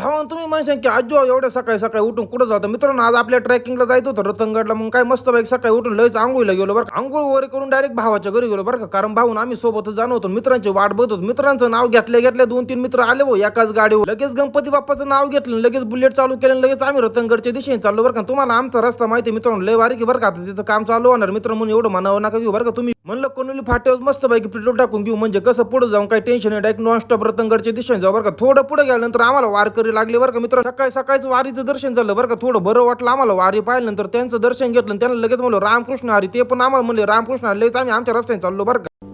भावा तुम्ही म्हणशान की आजो एवढ्या सकाळी सकाळी उठून कुठं जातं मित्रांनो आज आपल्या ट्रेकिंगला जायचं होतं रतनगडला. मग काय मस्त बाईक सकाळी उठून लयच आंघोळीला गेलो बरं का. आंघोळ वगैरे करून डायरेक्ट भावाच्या घरी गेलो बरं का. कारण भाऊन आम्ही सोबतच जाणं होतो मित्रांची वाट बघत होतो. मित्रांचं नाव घेतल्या घेतल्या दोन तीन मित्र आले भाऊ एकाच गाडीवर. लगेच गणपती बाप्पाचं नाव घेतलं लगेच बुलेट चालू केलं लगेच आम्ही रतनगडच्या दिशेने चाललो बरं का. तुम्हाला आमचा रस्ता माहिती आहे मित्रांनो लय वारी की बरं का. तिथं तिचं काम चालू होणार. मित्र म्हणून एवढं म्हणावं नका घेऊ बरं का तुम्ही. म्हणलं कोणी फाट्यावर मस्त पैकी पेट्रोल टाकून घेऊ. म्हणजे कसं पुढे जाऊन काही टेन्शन नाही. डायरेक्ट नॉन स्टॉप रतनगडच्या दिशेने जाऊ बरं का. थोडं पुढे गेल्यानंतर आम्हाला वारकरी लागले बरं का मित्र सकाळी सकाळीच वारीचं दर्शन झालं बरं का. थोडं बरं वाटलं आम्हाला वारी पाहिल्यानंतर त्यांचं दर्शन घेतलं त्यांना लगेच म्हणलं रामकृष्ण हरी. ते पण आम्हाला म्हणले रामकृष्ण हरी. लगेच आम्ही आमच्या रस्त्याने चाललो बरं का.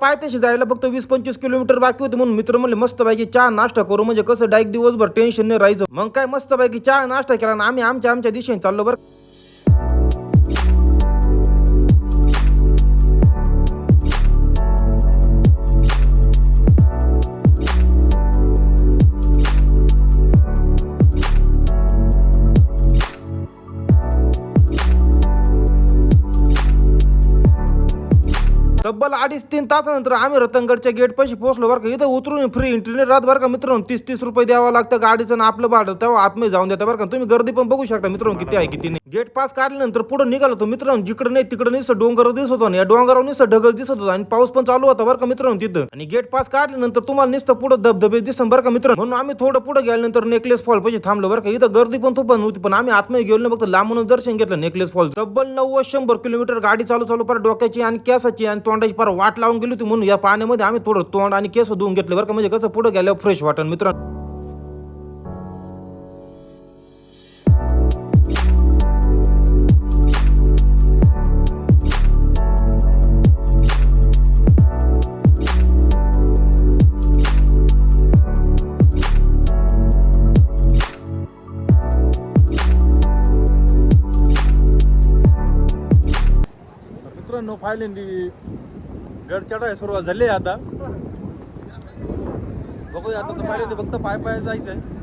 पायथ्याशी जायला फक्त वीस पंचवीस किलोमीटर बाकी होते म्हणून मित्र म्हणले मस्त पैकी चहा नाश्ता करू. म्हणजे कसं डायरेक्ट दिवसभर टेन्शन नाही राहायचं. मग काय मस्त पैकी चहा नाश्ता केला आणि आम्ही आमच्या आमच्या दिशेने चाललो बरं तब्बल अडीच तीन तासानंतर आम्ही रतनगडच्या गेट पाशी पोहोचलो बरं का. इथं उतरून फ्री इंटरनेट राहत बरं का मित्रांनो. तीस तीस रुपये द्यावं लागतं गाडीचं आणि आपलं भाडं. तेव्हा आतमध्ये जाऊन देता बरं का. तुम्ही गर्दी पण बघू शकता मित्रांनो किती आहे किती नाही. गेट पास काढल्यानंतर पुढे निघालो तो मित्रांनो. जिकडे नाही तिकडे नुसतं डोंगर दिसत होतं आणि या डोंगरावर नुसतं ढगल दिसत होता आणि पाऊस पण चालू होता बरं का मित्रांनो तिथं. आणि गेट पास काढल्यानंतर तुम्हाला नुसतं पुढे धबधबे दिसतं बरं का मित्रांनो. म्हणून आम्ही थोडं पुढे गेल्यानंतर नेकलेस फॉल पाशी थांबलो बरं का. इथं गर्दी पण थोपण होती पण आम्ही आतमध्ये गेलो नाही. फक्त लांबूनच दर्शन घेतलं नेकलेस फॉल तब्बल नव्वद शंभर किलोमीटर गाडी चालू चालू पर डोक्याची आणि केसाची आणि पाण्याची पर वाट लावून गेली होती म्हणून या पाण्यामध्ये आम्ही थोडं तोंड आणि केस धुवून घेतले बरं का. म्हणजे कसं पुढे गेल्यावर फ्रेश वाटण मित्रांनो. फायनली गड चढाय सुरुवात झाली आहे आता. बघूया आता तर पाहिजे फक्त पाय पाय जायचंय. आहे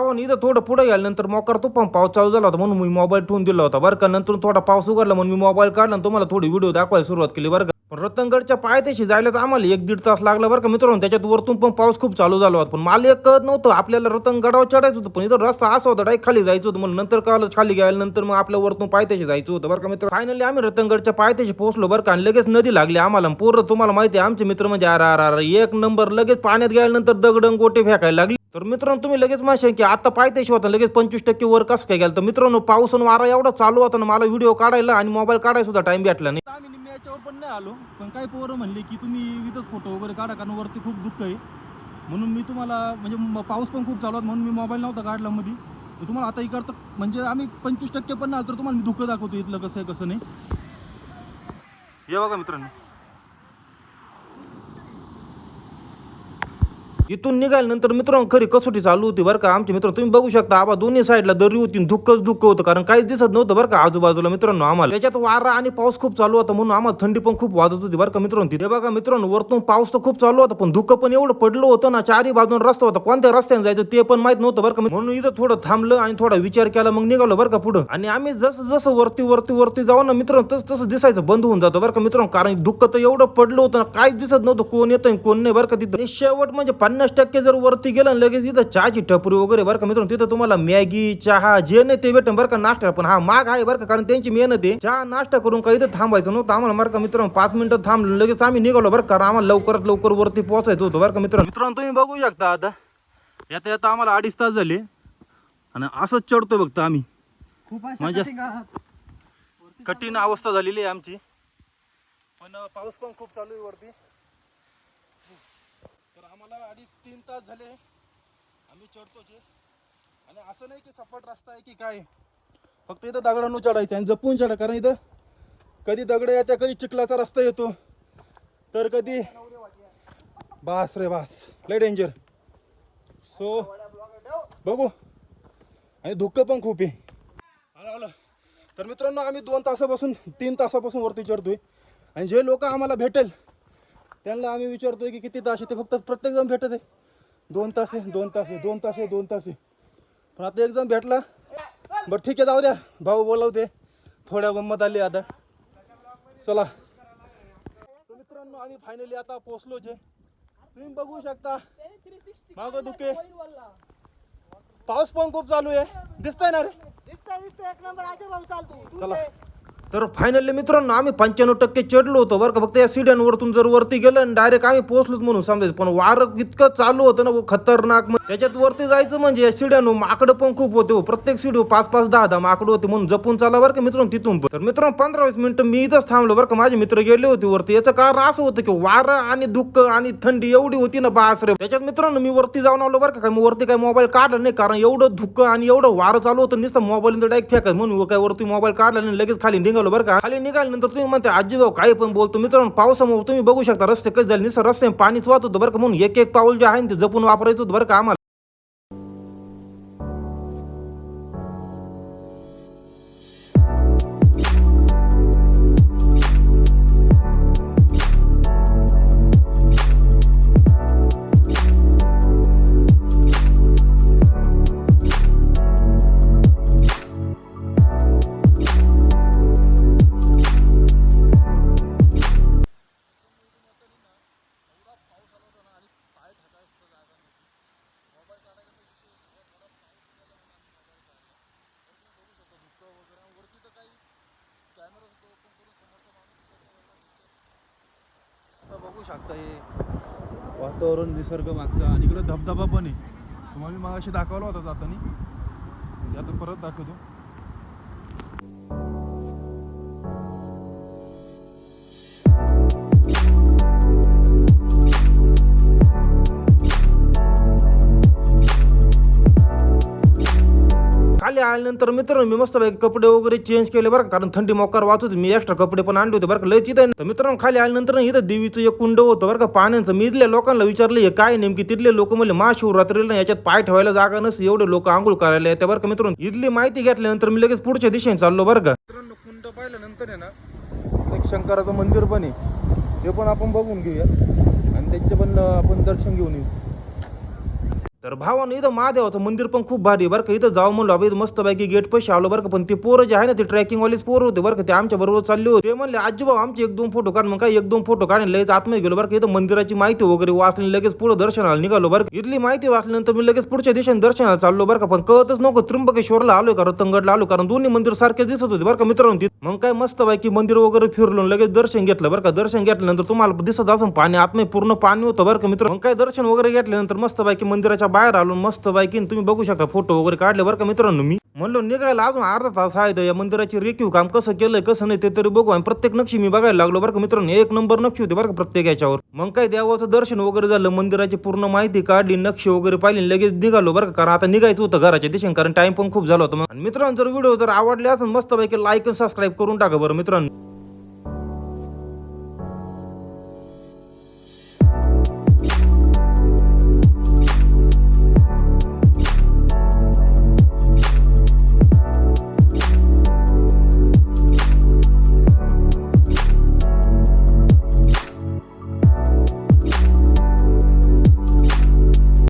तर इथं थोडं पुढे गेल्यानंतर मोकार तो पण पाऊस चालू झाला होता म्हणून मी मोबाईल ठेवून दिला होता. बरं का नंतर थोडा पाऊस उघडला म्हणून मी मोबाईल काढला आणि तुम्हाला थोडी व्हिडिओ दाखवायला सुरुवात केली बरं का. पण रतनगडच्या पायथ्याशी जायलाच आम्हाला एक दीड तास लागला बरं का मित्रांनो. त्याच्यात वरतून पण पाऊस खूप चालू झाला होता. पण मला एक कळत नव्हतं. आपल्याला रतनगडावर चढायचं होतं पण इथं रस्ता असा होता डायरेक्ट खाली जायचं होतं. म्हणून नंतर कळलं खाली गेल्यानंतर मग आपल्या वरतून पायथ्याशी जायचं होतं बरं का मित्र फायनली आम्ही रतनगडच्या पायथ्याशी पोहोचलो बरं का आणि लगेच नदी लागली आम्हाला. पूर्ण तुम्हाला माहिती आहे आमचे मित्र म्हणजे आर आर आर एक नंबर लगेच पाण्यात गेल्यानंतर दगडं गोटे फेकायला लागली. तर मित्रांनो तुम्ही लगेच माहिती की आता पायथ्याशी होता लगेच पंचवीस टक्के वर कसं काय गेलं. तर मित्रांनो पाऊस आणि वारा एवढा चालू होता ना मला व्हिडिओ काढायला आणि मोबाईल काढायला सुद्धा टाइम भेटला नाही. आम्ही निम्म्या याच्यावर पण नाही आलो पण काही पोरं म्हणले की तुम्ही इथंच फोटो वगैरे काढा कारण वरती खूप दुःख आहे. म्हणून मी तुम्हाला म्हणजे पाऊस पण खूप चालू होता म्हणून मी मोबाईल नव्हता काढला मध्ये तुम्हाला आता इकडं म्हणजे आम्ही पंचवीस टक्के पण आलो तर तुम्हाला मी दुःख दाखवतो इथलं कसं आहे कसं नाही. हे बघा मित्रांनो इथून निघाल्यानंतर मित्रांनो खरी कसोटी चालू होती बरं का? आमचे मित्र तुम्ही बघू शकता आबा दोन्ही साईडला दरी होती धुक्कच धुक्क होतं कारण काहीच दिसत नव्हतं बरं का आजूबाजूला मित्रांनो आम्हाला. त्याच्यात वारा आणि पाऊस खूप चालू होता म्हणून आम्हाला थंडी पण खूप वाजत होती बरं का मित्रांनो तिथे. बघा मित्रांनो वरतून पाऊस तर खूप चालू होता पण धुकं पण एवढं पडलं होतं ना चारी बाजून रस्ता होता. कोणत्या रस्त्याने जायचं ते पण माहीत नव्हतं बरं का म्हणून इथं थोडं थांबलं आणि थोडा विचार केला मग निघालो बरं का पुढं. आणि आम्ही जसं जसं वरती वरती वरती जाऊ ना मित्रांनो तसं तसं दिसायचं बंद होऊन जातं बरं का मित्रांनो. कारण दुःख तर एवढं पडलं होतं ना काहीच दिसत नव्हतं कोण येतं कोण नाही बरं का तिथं. शेवट म्हणजे पन्नास टक्के जर वरती गेलं ना लगेच इथं चहाची टपरी वगैरे बरं का मित्रांनो तिथं तुम्हाला मॅगी चहा जे नाही ते भेटेल बरं का नाश्ता पण हा माग आहे बरं का कारण त्यांची मेहनत आहे. चहा नाश्ता करून काही इथं थांबायचं नव्हतं. आम्हाला बरं का मित्रांनो पाच मिनिटं थांबलो लगेच आम्ही निघालो बरं का आम्हाला लवकरात लवकर वरती पोहोचायचं होतं बरं का मित्रांनो. मित्रांनो तुम्ही बघू शकता आता. येता येता आम्हाला अडीच तास झाले. आणि असंच चढतोय बघता आम्ही. म्हणजे-. कठीण अवस्था झालेली आहे आमची. पण पाऊस पण खूप चालू आहे वरती तर आम्हाला अडीच तीन तास झाले आम्ही चढतोच आणि असं नाही की सपाट रस्ता आहे की काय. फक्त इथं दगडांनो चढायचं आणि जपून चढा कारण इथं कधी दगड येत्या कधी चिखलाचा रस्ता येतो. तर कधी बास रे बास. लय डेंजर सो बघू. आणि धुकं पण खूप आहे. आलं तर मित्रांनो आम्ही दोन तासापासून तीन तासापासून वरती चढतोय. आणि जे लोक आम्हाला भेटेल त्यांना आम्ही विचारतोय की किती तास येते फक्त प्रत्येक जण भेटत आहे. दोन तास आहे दोन तास आहे दोन तास आहे दोन तास. आहे पण आता एक जण भेटला. बरं ठीक आहे जाऊ द्या. भाऊ बोलवते थोड्या गंमत आली आता. चला. तर मित्रांनो आम्ही फायनली आता पोचलोच आहे तुम्ही बघू शकता. मागं दुखे पाऊस पण खूप चालू आहे. दिसतंय ना रे? दिसतंय, दिसतंय, एक नंबर आहे भाऊ चालतो. तू चला. तर फायनली मित्रांनो आम्ही पंच्याण्णव टक्के चढलो होतो बरं का. फक्त या सिड्यांवरतून जर वरती गेलं आणि डायरेक्ट आम्ही पोहोचलोच म्हणून समजायचं. पण वार इतकं चालू होतं ना खतरनाक त्याच्यात वरती जायचं म्हणजे या सिड्यांवर माकडं पण खूप होते हो. प्रत्येक सिडी पाच पाच दहा दहा माकडं होते म्हणून जपून चाला बरं का मित्रांनो तिथून तर मित्रांनो पंधरा वीस मिनिटं मी इथंच थांबलो बरं का. माझे मित्र गेले होते वरती. याचं कारण असं होतं की वारं आणि दुःख आणि थंडी एवढी होती ना बास रे त्याच्यात मित्रांनो मी वरती जाऊन आलो बरं का. काय मी वरती काय मोबाईल काढला नाही कारण एवढं धुकं आणि एवढं वारं चालू होतं. नुसतं मोबाईल डायरेक्ट फेकत म्हणून काय वरती मोबाईल काढला नाही लगेच खाली निघालो बरं का? खाली निघाल्यानंतर तुम्ही म्हणते आजी भाऊ काही पण बोलतो मित्रांनो पावसामुळे तुम्ही बघू शकता रस्ते कसे झाले निसर रस्ते पाणीच वाहत होतं बरं का? म्हणून एक एक पाऊल जे आहे ना ते जपून वापरायचं होतं बरं का आम्हाला. बघू शकता हे. वातावरण निसर्ग मागचा आणि इकडे धबधबा पण आहे. तुम्हाला मी मागाशी दाखवला होता जाताना. आता परत दाखवतो. खाली आल्यानंतर मित्रांनो मी मस्त कपडे वगैरे चेंज केले बरं कारण थंडी मोकार वाचत होती. मी एक्स्ट्रा कपडे पण आणले होते बरं का? लयच इथं तर मित्रांनो खाली आल्यानंतर ना इथं देवीचं एक कुंड होतं बरं का? पाण्याचं मी इथल्या लोकांना विचारलं हे काय नेमकी? तिथले लोक म्हणजे महाशिवरात्रीला याच्यात पाय ठेवायला जागा नसते एवढे लोक आंघोळ करायला येते बरं का मित्रांनो. इथली माहिती घेतल्यानंतर मी लगेच पुढच्या दिशेने चाललो बरं का? मित्रांनो कुंड पाहिल्यानंतर आहे ना एक शंकराचं मंदिर पण आहे. ते पण आपण बघून घेऊया. आणि त्यांचे पण आपण दर्शन घेऊन येऊ. तर भावानं इथं महादेवाचं मंदिर पण खूप भारी आहे बरं का. इथं जाऊ म्हणलो आपण मस्त पैकी गेट पैसे आलो बरं का. पण ते पोरं जे आहे ना ते ट्रॅकिंग वालेच पोरं होते बरं का. ते आमच्या बरोबर चालले होते. ते म्हणले आजी भाऊ आमचे एक दोन फोटो काढ. मग काय एक दोन फोटो काढले लगेच आतमध्ये गेलो बरं का. इथं मंदिराची माहिती वगैरे वाचली लगेच पुढे दर्शनाला निघालो बरं इथली माहिती वाचल्यानंतर मी लगेच पुढच्या दिशेने दर्शनाला चाललो बरं का. पण कळतच नको त्र्यंबकेश्वरला आलोय का रतंगडला आलो कारण दोन्ही मंदिर सारखे दिसत होते बरं का मित्रांनो. तिथं. मग काय मस्त की मंदिर वगैरे फिरलो लगेच दर्शन घेतलं बरं का. दर्शन घेतल्यानंतर तुम्हाला दिसत असं पाणी आतमध्ये पूर्ण पाणी होतं बरं का मित्र मग काय दर्शन वगैरे घेतल्यानंतर मस्त पैकी मंदिराच्या बाहेर आलो मस्त पैकी तुम्ही बघू शकता फोटो वगैरे काढले बरं का मित्रांनो मी. म्हणलो निघायला अजून अर्धा तास आहे या मंदिराची रेखीव काम कसं केलंय कसं नाही ते तरी बघू आणि प्रत्येक नक्षी मी बघायला लागलो बरं का मित्रांनो. एक नंबर नक्षी होती बरं का प्रत्येक याच्यावर. मग काय देवाचं दर्शन वगैरे झालं मंदिराची पूर्ण माहिती काढली नक्षी वगैरे पाहिली लगेच निघालो बरं का. कारण आता निघायचं होतं घराच्या दिशेने कारण टाइम पण खूप झाला होता. मग मित्रांनो जर व्हिडिओ जर आवडले असेल मस्त पैकी लाईक सबस्क्राईब सबस्क्राईब करून टाका बरं मित्रांनो.